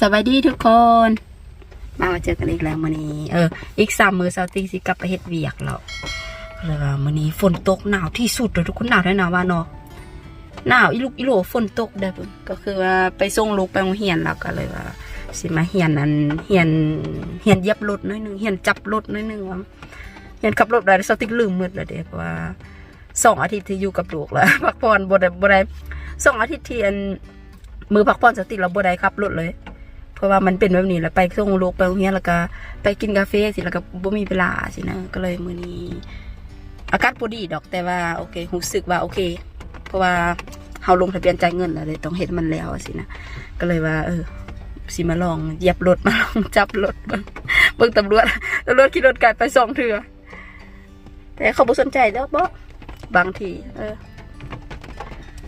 สวัสดีทุกคน มาเจอกันอีกแล้วมื้อนี้เอออีกสามมือเซาติงสิกลับไปเฮ็ดเวียกแล้วแล้วก็มื้อนี้ฝนตกหนาวที่สุดเลยทุกคนหนาวได้หนาวว่าเนาะหนาวอีลูกอีโหลฝนตกได้อเพิ่นก็คือว่าไปส่งลูกไปโรงเรียนแล้วก็เลยว่าสิมาเฮียนอันเฮียนเฮียนเย็บรถน้อยนึงเฮียนจับรถน้อยนึงว่าเฮียนขับรถได้เซาติงลืมหมดแล้วเด้เพราะว่าสองอาทิตย์ที่อยู่กับลูกแล้วพักผ่อนบ่ได้บ่ได้สองอาทิตย์ที่อันมือพักผ่อนสติเราบ่ได้ขับรถเลย เพราะว่ามันเป็นแบบนี้แล้วไปส่งลูกไปโรงเรียนแล้วก็ไปกินกาแฟสิแล้วก็บ่มีเวลาสินะก็เลยมื้อนี้อากาศบ่ดีดอกแต่ว่าโอเครู้สึกว่าโอเค เพราะว่าเฮาลงทะเบียนจ่ายเงินแล้วเลยต้องเฮ็ดมันแล้วสินะก็เลยว่าเออสิมาลองเหยียบรถมาลองจับรถเบิ่งเบิ่งตำรวจตำรวจขี่รถไกลไปสองเทื่อแต่เขาบ่สนใจแล้วบ่บางทีเออ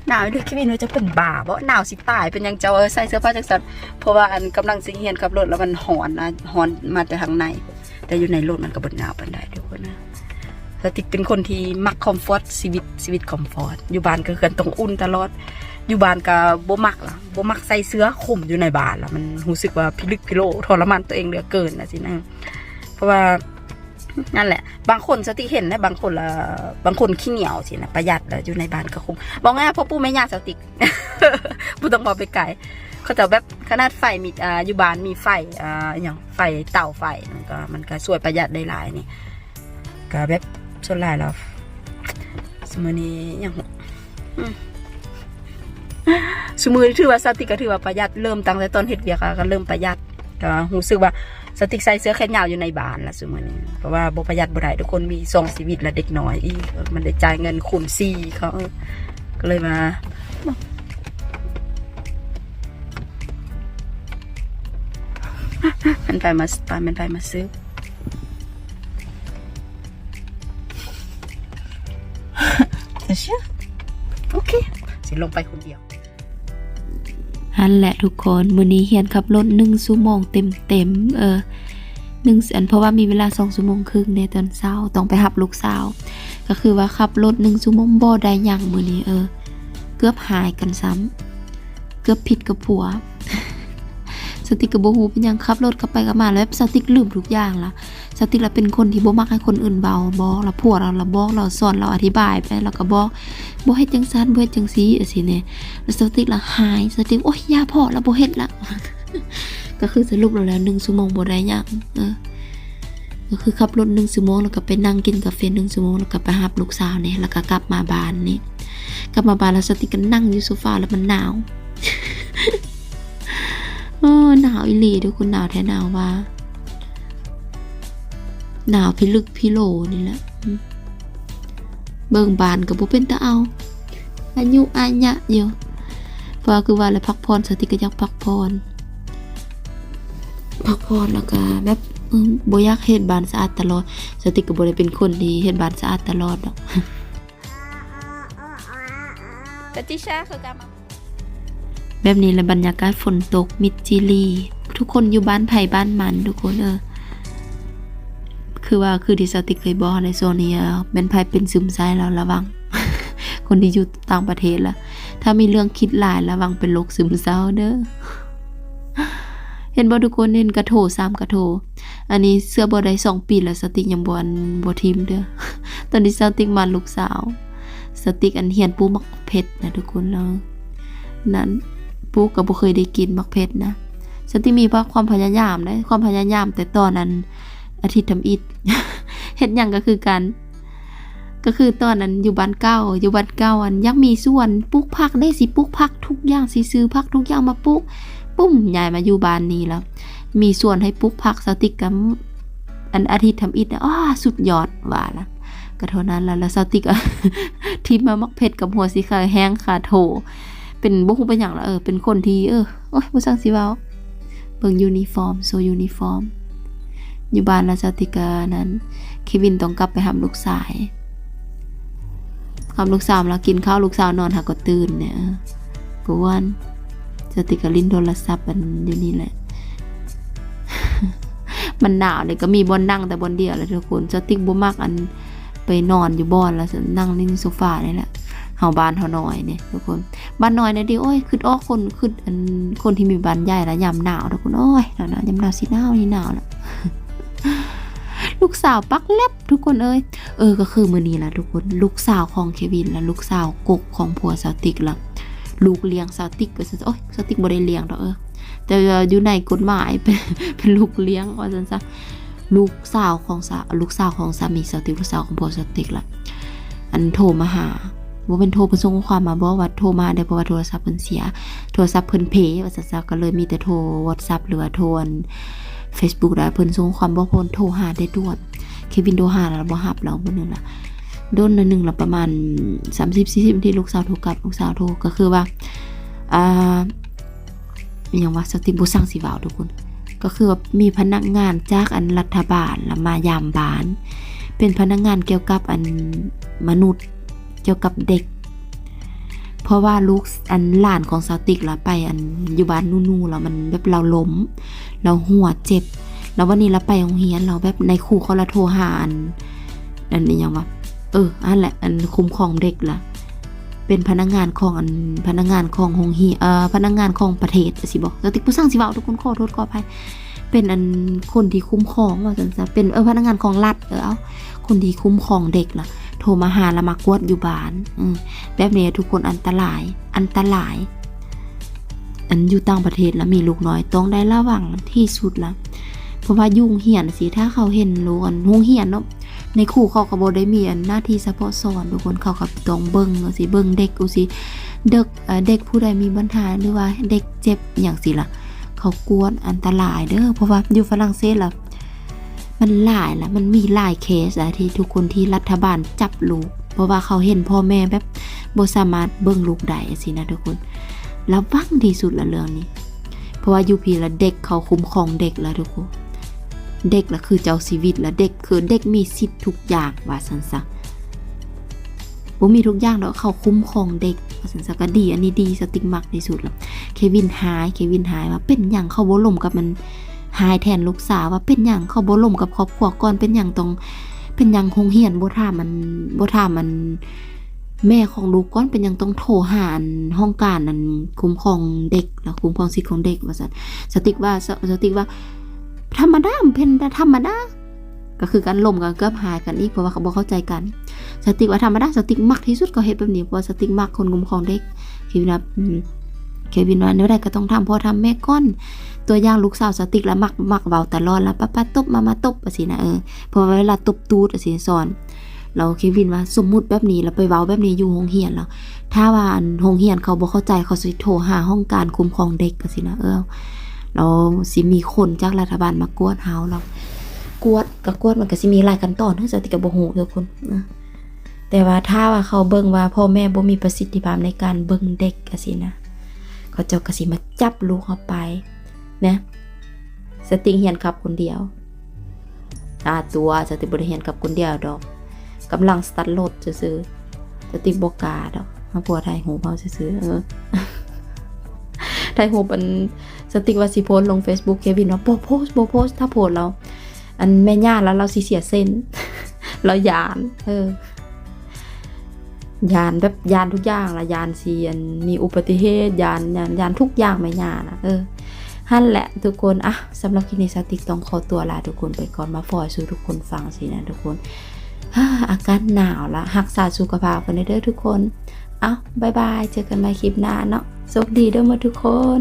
หนาวเลยคิดว่าจะเป็นบ้าบ่หนาวสิตายเป็นยังเจ้าใส่เสื้อผ้าจังซั่นเพราะว่าอันกำลังสิเฮียนขับรถแล้วมันหอนนะหอนมาแต่ทางใน แต่อยู่ในรถมันก็บ่หนาวปานใดทุกคนนะสติกเป็นคนที่มักคอมฟอร์ตชีวิตชีวิตคอมฟอร์ตอยู่บ้านก็คือต้องอุ่นตลอดอยู่บ้านก็บ่มักล่ะบ่มักใส่เสื้อคลุมอยู่ในบ้านล่ะมันรู้สึกว่าพิลึกพิโลทรมานตัวเองเหลือเกินนะสินะเพราะว่า นั่นแหละ บางคนสติเห็นนะบางคนละบางคนขี้เหนียวสินะประหยัดแล้วอยู่ในบ้านก็คงบอกง่ายพ่อปู่แม่ย่าสติกบ่ต้องบอกไปไกลเขาจะแบบขนาดไฟมีอ่าอยู่บ้านมีไฟอ่าอย่างไฟเต่าไฟมันก็มันก็ช่วยประหยัดได้หลายนี่ก็แบบส่วนหลายแล้วสมัยนี้อย่างอืมสมือนี้ถือว่าสติก็ถือว่าประหยัดเริ่มตั้งแต่ตอนเฮ็ดเวียกอะก็เริ่มประหยัดก็รู้สึกว่า สติ๊กใส่เสื้อแขนยาวอยู่ในบ้านละสมอนี้เพราะว่าบประหยัดบ่ได้ทุกคนมีซองชีวิตและเด็กน้อยอีกเออมันได้จ่ายเงินคูณสี่เขาเออก็เลยมามันไปมาตอนมันไปมาซื้อเชื่อโอเคสิลงไปคนเดียว ฮันแหละทุกคนมื้อนี้เฮียนขับรถ1ชั่วโมงเต็มๆเออ1อันเพราะว่ามีเวลาสองชั่วโมงครึ่งในตอนเช้าต้องไปหับลูกสาว ก็คือว่าขับรถหนึ่งชั่วโมงบ่ได้อยังมือนี้เออ เกือบหายกันซ้ำเกือบผิดกับผัว สติกกับโบฮูเป็นยังขับรถกลับไปกลับมาแล้วสติกลืมทุกอย่างละสติกเราเป็นคนที่บ่มักให้คนอื่นเบาบอกเราผัวเราเราบอกเราสอนเราอธิบายไปเราก็บอกบ่เฮ็ดจังซั่นบ่เฮ็ดจังซีอะสิเนี่ยแล้วสติกละหายสติกโอ้ยยาพอแล้วบ่เฮ็ดละก็คือสรุปแล้วแล้วหนึ่งชั่วโมงบ่ได้ยังเออก็คือขับรถหนึ่งชั่วโมงแล้วก็ไปนั่งกินกาแฟหนึ่งชั่วโมงแล้วก็ไปรับลูกสาวเนี่ยแล้วก็กลับมาบ้านนี่กลับมาบ้านแล้วสติกก็นั่งอยู่โซฟาแล้วมันหนาว เออหนาวอีหลีทุกคนหนาวแท้หนาวว่า หนาวพิลึกพิโลนี่แหละอืมเบิ่งบานก็บ่เป็นตาเอาอายุอายะอยู่เพราะว่าคือว่าอะไรพักผ่อนสติก็อยากพักผ่อนพักผ่อนแล้วก็แบบเออบ่อยากเฮ็ดบ้านสะอาดตลอด สติก็บ่ได้เป็นคนดีเฮ็ดบ้านสะอาดตลอดดอกแต่ แบบนี้แหละบรรยากาศฝนตกมิดจิลี ทุกคนอยู่บ้านไผ่บ้านมันทุกคนเออคือว่าคือที่สติเคยบอกในโซนนี้เป็นไผ่เป็นซึมไส้แล้วระวัง คนที่อยู่ต่างประเทศล่ะถ้ามีเรื่องคิดหลายระวังเป็นโรคซึมเศร้าเด้อเห็นบ่ทุกคนเห็นกระโถสามกระโถอันนี้เสื้อบ่ได้สองปีแล้วสติยังบ่อันบ่ทิมเด้อตอนนี้สติกมาลูกสาว สติกอันเฮียนปูมักเผ็ดนะทุกคนแล้วนั้น ปูก็บ่เคยได้กินมักเผ็ดนะสติมีเพราะความพยายามได้ความพยายามแต่ตอนนั้น อาทิตย์ทำอิฐเฮ็ดหยังก็คือกัน ก็คือตอนนั้นอยู่บ้านเก่าอยู่บ้านเก่าอันยังมีส่วนปลูกผักได้สิปลูกผักทุกอย่างสิซื้อผักทุกอย่างมาปลูกปุ้มยายมาอยู่บ้านนี้แล้ว มีส่วนให้ปลูกผักสติกกับอันอาทิตย์ทำอิฐนะอ้าสุดยอดว่าละก็เท่านั้นแล้วแล้วสติกทิมมามักเผ็ดกับหัวสีขาแห้งขาโถ เป็นบ่ฮู้เป็นหยังละเออเป็นคนที่เออโอ้ยบ่ซังสิเว้าเบิ่งยูนิฟอร์มโซยูนิฟอร์มอยู่บ้านแล้วสติกานั้นเควินต้องกลับไปหาลูกสายหาลูกสาวแล้วกินข้าวลูกสาวนอนหาก็ตื่นเนี่ยกวนสติกาลิ้นโทรศัพท์มันอยู่นี่แหละ มันหนาวเลยก็มีบนนั่งแต่บนเดียวแหละทุกคนสติกบ่มักอันไปนอนอยู่บอนแล้วนั่งในโซฟานี่แหละ เฮาบ้านเฮาน้อยเนี่ยทุกคนบ้านน้อยเนี่ยดิโอ้ยคือออคนคืออันคนที่มีบ้านใหญ่ละยามหนาวทุกคนโอ้ยหนาวๆยามหนาวสิหนาวนี่หนาวละลูกสาวปักเล็บทุกคนเอ้ยเออก็คือมือนี้ละทุกคนลูกสาวของเควินและลูกสาวกกของผัวสาวติกล่ะลูกเลี้ยงสาวติกก็โอ้ยสาวติกบ่ได้เลี้ยงดอกเออแต่อยู่ในกฎหมายเป็นเป็นลูกเลี้ยงว่าซั่นซะลูกสาวของสาลูกสาวของสามีสาวติกลูกสาวของผัวสาวติกล่ะอันโทรมาหา ว่าเป็นโทรเพิ่นส่งข้อความมาบอกว่าโทรมาได้เพราะว่าโทรศัพท์เพิ่นเสีย โทรศัพท์เพิ่นเพว่าซั่นซะก็เลยมีแต่โทร WhatsApp หรือว่าโทรอัน Facebook ได้เพิ่นส่งความบ่เพิ่นโทรหาได้ด่วนเควินโทรหาแล้วบ่รับแล้วมื้อนึงล่ะโดนละหนึ่งละประมาณ 30-40นาทีลูกสาวโทรกลับลูกสาวโทรก็คือว่าอ่าอหยังว่าสติบ่สั่งสิเว้าทุกคน ก็คือว่ามีพนักงานจากอันรัฐบาลละมายามบาน เป็นพนักงานเกี่ยวกับอันมนุษย์ เกี่ยวกับเด็ก เพราะว่าลูกอันหลานของสาวติกละไปอันอยู่บ้านนู่นๆแล้วมันแบบเราล้ม เราหัวเจ็บ แล้ววันนี้เราไปโรงเรียนเราแบบในครูเขาละโทรหาอันอันนี้ยังวะเอออันแหละอันคุ้มครองเด็กล่ะเป็นพนักงานของอันพนักงานของโรงเรียนเอ่อพนักงานของประเทศสิบอกสาวติกผู้สร้างสิเว้าทุกคนขอโทษขออภัยเป็นอันคนที่คุ้มครองว่าซั่นซะเป็นเออพนักงานของรัฐเออเอาคนที่คุ้มครองเด็กล่ะ ทรมาหาล้วมากวดอยู่บ้าน อืมแบบนี้ทุกคนอันตราย อันตราย อันอยู่ต่างประเทศแล้วมีลูกน้อยต้องได้ระวังที่สุดละเพราะว่ายุ่งเหียนสิถ้าเขาเห็นลูกอันหุ่งเหียนเนาะในครูเขาก็บ่ได้มีอันหน้าที่เฉพาะสอนทุกคนเขาก็ต้องเบิ่งเอาสิเบิ่งเด็กเอาสิเด็กเด็กผู้ใดมีปัญหาหรือว่าเด็กเจ็บอย่างสิล่ะเขากวนอันตรายเด้อเพราะว่าอยู่ฝรั่งเศสล่ะ มันหลายละมันมีหลายเคสอะที่ทุกคนที่รัฐบาลจับลูก เพราะว่าเขาเห็นพ่อแม่แบบบ่สามารถเบิ่งลูกได้สินะทุกคนแล้ววังที่สุดละเรื่องนี้ เพราะว่ายูพีละเด็กเขาคุ้มครองเด็กละทุกคน เด็กละคือเจ้าชีวิตละเด็กคือเด็กมีสิทธิ์ทุกอย่างว่าสันซะบ่มีทุกอย่างแล้วเขาคุ้มครองเด็กว่าสันซะก็ดี อันนี้ดีสติกมักที่สุดละเควินหายเควินหายว่าเป็นอย่างเขาบ่ลมกับมัน หายแทนลูกสาวว่าเป็นอย่างเขาบ่ล่มกับครอบครัวก่อนเป็นอย่างต้องเป็นอย่างคงเหียนบ่ถามมันบ่ถามมันแม่ของลูกก่อนเป็นอย่างต้องโทรหานห้องการนั้นคุ้มครองเด็กแล้วคุ้มครองสิทธิ์ของเด็กว่าซั่นสติกว่าสสติกว่า ธรรมดาเป็นธรรมดาก็คือการล่มกันเกือบหายกันอีกเพราะว่าเขาบ่เข้าใจกัน สติกว่าธรรมดาสติกมักที่สุดก็เฮ็ดแบบนี้เพราะสติกมักคนคุ้มครองเด็กคิดว่า เควินว่าเนื้อใดก็ต้องทำพ่อทำแม่ก้อน ตัวอย่างลูกสาวสติกแล้วมักมักเบาตลอดแล้วป้าป้าตบมามาตบอสินะเออเพราะเวลาตบตูดอสิสอนเราเควินว่าสมมุติแบบนี้แล้วไปเว้าแบบนี้อยู่โรงเรียนแล้วถ้าว่าอันโรงเรียนเขาบ่เข้าใจเขาสิโทรหาห้องการคุ้มครองเด็กอะสินะเออเราสิมีคนจากรัฐบาลมากวดเฮาเรากวดก็กวดมันก็สิมีหลายขั้นต่อนเฮาสติกก็บ่ฮู้ทุกคนแต่ว่าถ้าว่าเขาเบิ่งว่าพ่อแม่บ่มีประสิทธิภาพในการเบิ่งเด็กอะสินะ เขาเจ้าก็สิมาจับลูกเขาไปนะสติงเฮียนขับคนเดียวตาตัวสติบริเฮียนขับคนเดียวดอกกำลังสตาร์ทรถซื้อสติบกาดอกมาปัวไทยหูเบาซื้อเออไทยหูเป็นสติว่าสิโพสลง Facebook เควินว่าโบโพสโบโพสถ้าโพสเรา อันแม่ย่าแล้วเราสิเสียเส้น เราหยาน เออ ยานแบบยานทุกอย่างละยานเซียน มีอุบัติเหตุยานยานยานทุกอย่างไม่ยานนะเออหั่นแหละทุกคนอะสำหรับคลิปนี้สติกต้องขอตัวลาทุกคนไปก่อนมาฟอยสู่ทุกคนฟังสินะทุกคนอาการหนาวละหักษาสุขภาพกันเด้อทุกคน เอาบายบาย เจอกันใหม่คลิปหน้าเนาะโชคดีเด้อมาทุกคน